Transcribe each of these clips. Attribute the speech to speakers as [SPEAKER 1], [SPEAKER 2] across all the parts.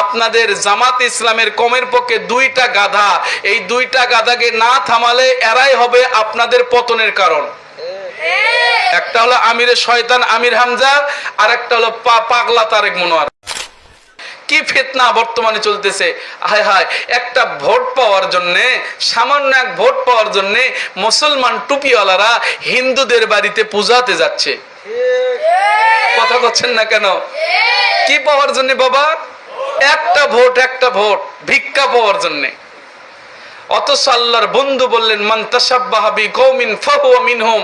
[SPEAKER 1] আপনাদের জামাত ইসলামের কমের পক্ষে দুইটা গাধা। এই দুইটা গাধাকে না থামালে এরাই হবে আপনাদের পতনের কারণ। একটা হলো আমিরের শয়তান আমির হামজা আর একটা হলো পাগলা তারেক মনোয়ার। কি ফেতনা বর্তমানে চলতেছে? হায় হায়, একটা ভোট পাওয়ার জন্য, সামান্য এক ভোট পাওয়ার জন্য মুসলমান টুপিওয়ালারা হিন্দুদের বাড়িতে পূজাতে যাচ্ছে। কথা করছেন না কেন? কি পাওয়ার জন্য বাবা? একটা ভোট একটা ভোট, ভিক্ষা পাওয়ার জন্য। অথচ আল্লাহর বন্ধু বললেন, মান তাসাব্বাহাবি কৌমিন ফাহুয়া মিনহুম।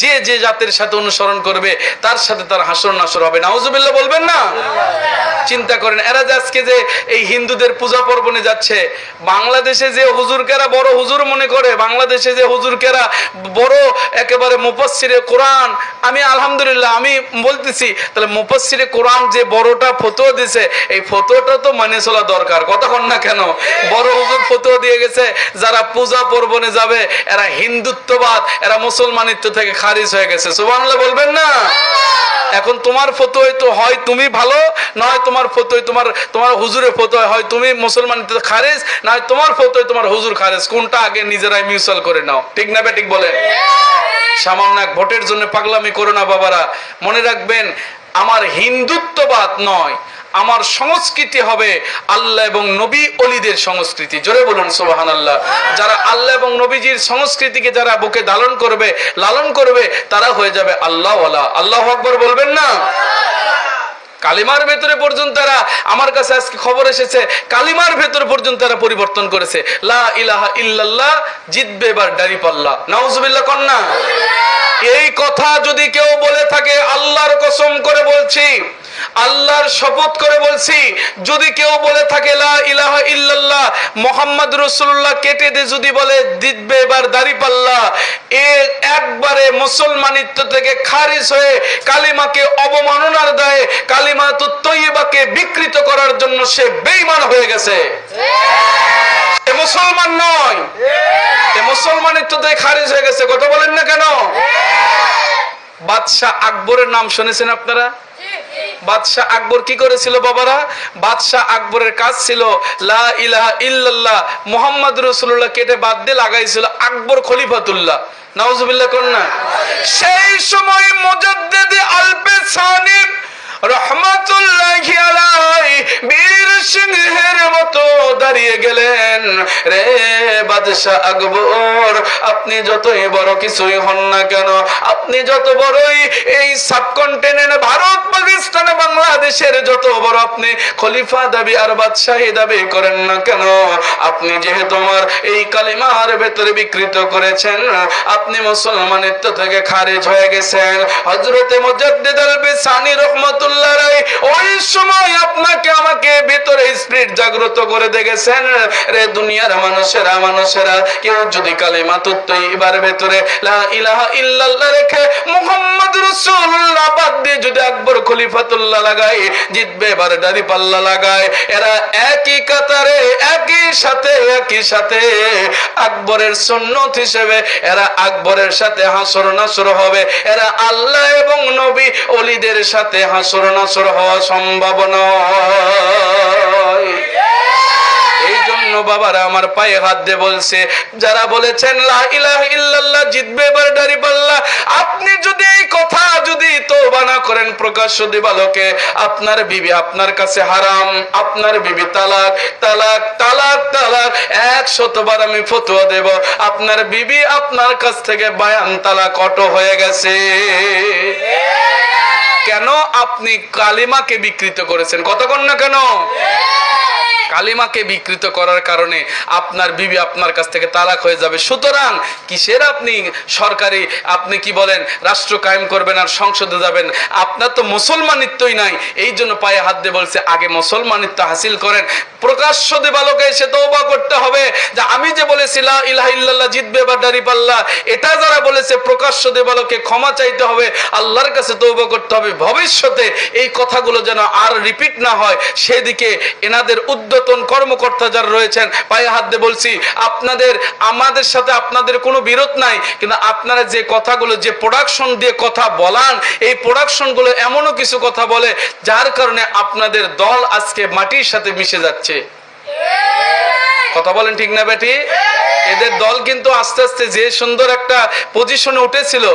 [SPEAKER 1] যে যে জাতির সাথে অনুসরণ করবে, তার সাথে তার হাসর নাসর হবে নাউজুবিল্লাহ বলবেন না? চিন্তা করেন। এরা যে আজকে যে এই হিন্দুদের পূজা পর্বণে যাচ্ছে, বাংলাদেশে যে হুজুরকেরা বড় হুজুর মনে করে, বাংলাদেশে যে হুজুরকেরা বড় একেবারে মুফাসসিরে কোরআন, আমি আলহামদুলিল্লাহ, আমি বলতেছি, তাহলে মুফাসসিরে কোরআন যে বড়টা ফতোয়া দিছে, এই ফতোয়াটা তো মানে চলা দরকার কতক্ষণ না কেন? বড় হুজুর ফতোয়া দিয়ে গেছে, যারা পূজা পর্বণে যাবে, এরা হিন্দুত্ববাদ, এরা মুসলমানিত্ব থেকে খারিজ হয়ে গেছে। সুবহানাল্লাহ বলবেন না? এখন তোমার ফতোয় তো হয় তুমি ভালো, নয় তোমার ফতোয় তোমার তোমার হুজুরের ফতোয় হয় তুমি মুসলমান খারেজ, নয় তোমার ফতোয় তোমার হুজুর খারেজ। কোনটা আগে নিজেরাই মিউচুয়াল করে নাও। ঠিক না ঠিক বলে সামান্য এক ভোটের জন্য পাগলামি করো না বাবারা। মনে রাখবেন, আমার হিন্দুত্ববাদ নয় আমার সংস্কৃতি হবে আল্লাহ এবং নবী অলিদের সংস্কৃতি। জোরে বলুন সোবাহান আল্লাহ যারা আল্লাহ এবং নবীজির সংস্কৃতিকে যারা বুকে লালন করবে লালন করবে, তারা হয়ে যাবে আল্লাহ আল্লাহ আকবর বলবেন না? কালিমার ভেতরে পর্যন্ত তারা, আমার কাছে আজকে খবর এসেছে, কালিমার ভেতর পর্যন্ত তারা পরিবর্তন করেছে। লা ইলাহা ইল্লাল্লাহ, জিতবে এবার ডারি পাল্লা। নাউজুবিল্লাহ, কন্যা। এই কথা যদি কেউ বলে থাকে, আল্লাহর কসম করে বলছি আল্লাহর শপথ করে বলছি, যদি কেউ বলে থাকে, লা ইলাহা ইল্লাল্লাহ, মোহাম্মদ রসুল্লাহ কেটে দে, যদি বলে জিতবে এবার দাড়ি পাল্লা এ একবারে মুসলমানিত্ব থেকে খারিজ হয়ে কালিমাকে অবমাননার দেয় কালিমা তো তৈবাকে বিকৃত করার জন্য সে বেইমান হয়ে গেছে। মুসলমান নয়। মুসলমানিত্ব থেকে খারিজ হয়ে গেছে। কথা বলেন না কেন? বাদশাহ আকবরের নাম শুনেছেন আপনারা? বাদশাহ আকবর কি করেছিল বাবারা? বাদশাহ আকবরের কাজ ছিল লা ইলাহা ইল্লাল্লাহ মুহাম্মদ রাসূলুল্লাহ কেটে বাদ দিয়ে লাগাইছিল আকবর খলিফাতুল্লাহ। নাউজুবিল্লাহ কোন না। সেই সময় মুজাদ্দিদ আলবে সানিব রহমাতুল্লাহি আলাই বীর সিংহের মতো দাঁড়িয়ে গেলেন। রে বাদশাহ আকবর, আপনি যতই বড় কিছুই হন না কেন, আপনি যত বড়ই এই সাবকন্টিনেন্ট ভারত পাকিস্তান বাংলাদেশের যত বড় আপনি খলিফা দাবি আর বাদশাহী দাবি করেন না কেন, আপনি যেহেতু আমার এই কালিমার ভেতরে বিকৃত করেছেন, আপনি মুসলমানিত্ব থেকে খারিজ হয়ে গেছেন। হজরতে মুজাদ্দিদ আল বিসানি রহমাতুল্লাহ রাই ওই সময় আপনাকে আমাকে ভেতরে স্পিরিট জাগ্রত করে দেখেছেন রে দুনিয়ার মানুষেরা মানুষেরা, কেউ যদি কালিমা তৈবার ভেতরে লা ইলাহা ইল্লাল্লাহ রেখে মুহাম্মদ রাসূলুল্লাহ বাদ দিয়ে যদি আকবর খলিফাতুল্লাহ লাগায়, জিতবে এবার দাড়ি পাল্লা লাগায়। এরা একই কাতারে, একই সাথে একই সাথে আকবরের সুন্নত হিসেবে এরা আকবরের সাথে হাসর নাসর হবে। এরা আল্লাহ এবং নবী অলিদের সাথে হাসর নাসর হওয়া সম্ভব নয়। এই জন্য বাবারা আমার পায়ে হাত দিয়ে বলছে? যারা বলেছেন, লা জিতবে এবার দাড়ি পাল্লা। আপনি যদি এই কথা যদি তওবা না করেন প্রকাশ্য দিবালোকে, আপনার বিবি আপনার কাছে হারাম, আপনার বিবি তালাক তালাক তালাক তালাক, একশতবার আমি ফতুয়া দেব। আপনার বিবি আপনার কাছ থেকে বায়ান তালাক অটো হয়ে গেছে। কেন আপনি কালিমাকে বিকৃত করেছেন? কতক্ষণ না কেন? কালিমাকে বিকৃত করার কারণে আপনার বিবি আপনার কাছ থেকে তালাক হয়ে যাবে। সুতরাং কিসের আপনি সরকারি, আপনি কি বলেন, রাষ্ট্র কায়েম করবেন আর সংসদে যাবেন? আপনার তো মুসলমানিত্বই নাই। এই জন্য পায়ে হাত দিয়ে বলছে, আগে মুসলমানিত্ব হাসিল করেন প্রকাশ্য দেবালোকে এসে তওবা করতে হবে। যে আমি যে বলেছি, লা ইলাহা ইল্লাল্লাহ, জিতবে বা দাঁড়িপাল্লা এটা যারা বলেছে, প্রকাশ্য দেবালোকে ক্ষমা চাইতে হবে, আল্লাহর কাছে তওবা করতে হবে। ভবিষ্যতে এই কথাগুলো যেন আর রিপিট না হয়, সেদিকে এনাদের উদ্যতন কর্মকর্তা যারা রয়েছেন, পায়ে হাত দিয়ে বলছি, আপনাদের, আমাদের সাথে আপনাদের কোনো বিরোধ নাই, কিন্তু আপনারা যে কথাগুলো, যে প্রোডাকশন দিয়ে কথা বলান, এই প্রোডাকশনগুলো এমনও কিছু কথা বলে, যার কারণে আপনাদের দল আজকে মাটির সাথে মিশে যাচ্ছে। কথা বলেন ঠিক না, বেটি? এদের দল কিন্তু আস্তে আস্তে যে সুন্দর একটা পজিশনে উঠেছিল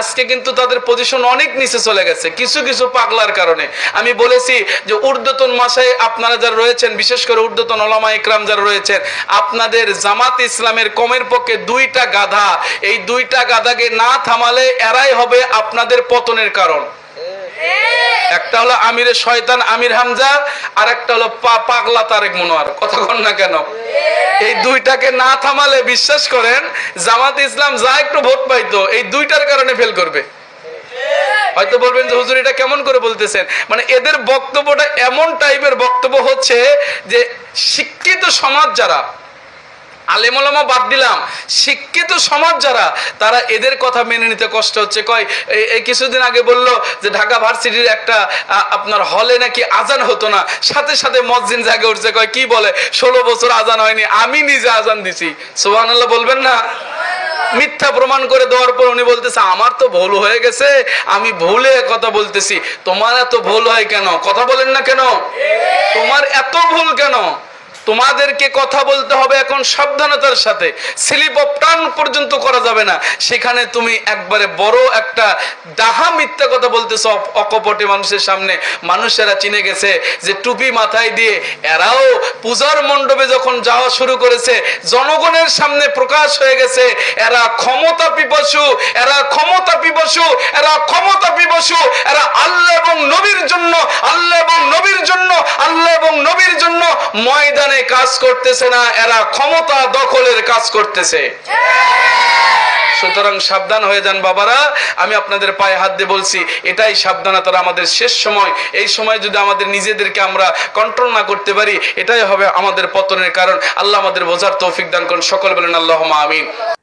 [SPEAKER 1] আজকে কিন্তু তাদের পজিশন অনেক নিচে চলে গেছে, কিছু কিছু পাগলার কারণে। আমি বলেছি যে ঊর্ধ্বতন মাসায় আপনারা যারা রয়েছেন, বিশেষ করে ঊর্ধ্বতন ওলামা ইকরাম যারা রয়েছেন, আপনাদের জামাত ইসলামের কমের পক্ষে দুইটা গাধা, এই দুইটা গাধাকে না থামালে এরাই হবে আপনাদের পতনের কারণ। একটা হলো আমিরে শয়তান, আমির হামজা, আর একটা হলো পাগলা তারেক মনোয়ার। কথা কন না কেন? এই দুইটাকে না থামালে বিশ্বাস করেন, জামাত ইসলাম যা একটু ভোট পাইতো, এই দুইটার কারণে ফেল করবে। হয়তো বলবেন যে, হুজুর, এটা কেমন করে বলতেছেন? মানে এদের বক্তব্যটা এমন টাইপের বক্তব্য হচ্ছে যে, শিক্ষিত সমাজ যারা আলেমলামা বাদ দিলাম। শিক্ষিত সমাজ যারা, তারা এদের কথা মেনে নিতে কষ্ট হচ্ছে। কয় এই- কিছুদিন আগে বলল যে ঢাকা ভার্সিটির একটা আপনার হলে নাকি আজান হতো না। সাথে সাথে মসজিদ জাগে উঠছে। কয়, কি বলে? ষোলো বছর আজান হয়নি, আমি নিজে আজান দিছি। সোহান বলবেন না? মিথ্যা প্রমাণ করে দেওয়ার পর উনি বলতেছে, আমার তো ভুল হয়ে গেছে, আমি ভুলে কথা বলতেছি। তোমার এত ভুল হয় কেন? কথা বলেন না কেন? তোমার এত ভুল কেন? তোমাদেরকে কথা বলতে হবে এখন সাবধানতার সাথে। স্লিপ অফ টান পর্যন্ত করা যাবে না। সেখানে তুমি একবারে বড় একটা ডাহা মিথ্যা কথা বলতেছো অকপটে মানুষের সামনে। মানুষেরা চিনে গেছে যে টুপি মাথায় দিয়ে এরাও পূজার মণ্ডপে যখন যাওয়া শুরু করেছে, জনগণের সামনে প্রকাশ হয়ে গেছে, এরা ক্ষমতা পিপাসু, এরা ক্ষমতা পিপাসু, এরা ক্ষমতা পিপাসু, এরা আল্লাহ এবং নবীর জন্য, আল্লাহ এবং নবীর জন্য, আল্লাহ এবং নবীর জন্য ময়দানে কাজ করতেছে না, এরা ক্ষমতা দখলের কাজ করতেছে। সুতরাং সাবধান হয়ে যান বাবারা, আমি আপনাদের পায়ে হাত দিয়ে বলছি, এটাই সাবধানতার আমাদের শেষ সময়। এই সময় যদি আমাদের নিজেদেরকে আমরা কন্ট্রোল না করতে পারি, এটাই হবে আমাদের পতনের কারণ। আল্লাহ আমাদের বোঝার তৌফিক দান করুন। সকল বলেন আল্লাহ আমিন।